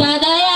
দাদাই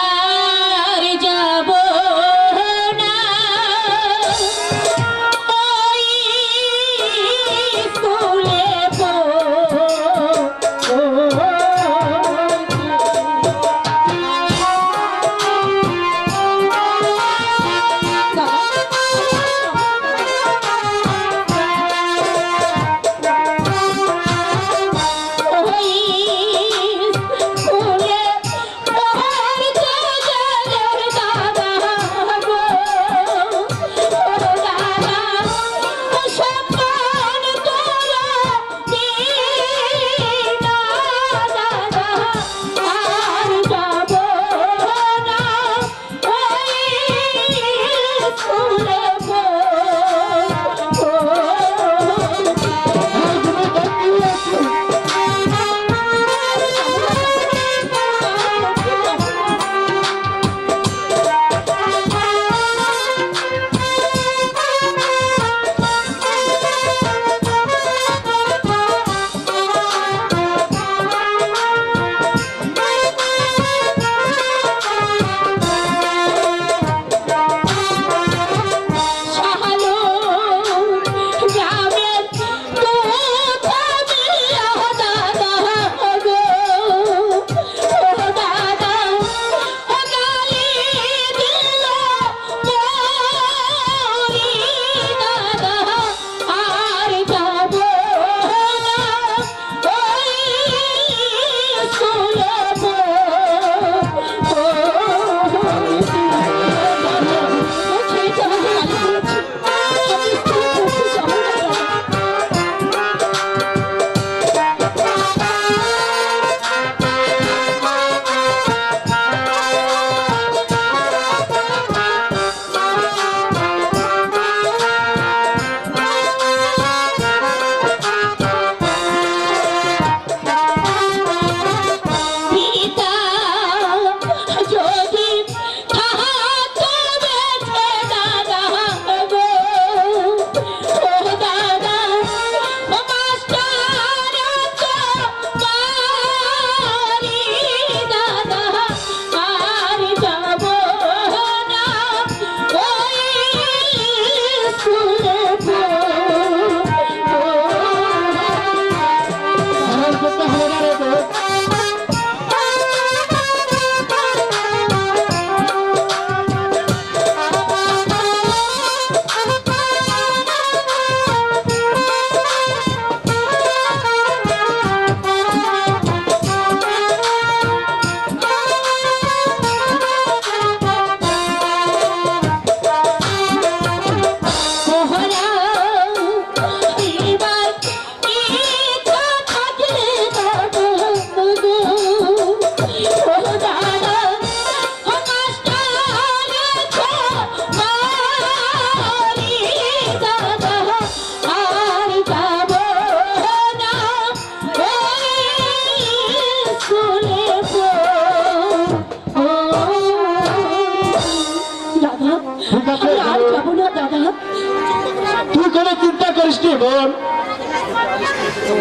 বোন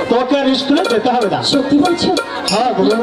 তোকে আর স্কুলে যেতে হবে না। সত্যি বলছো? হ্যাঁ বলো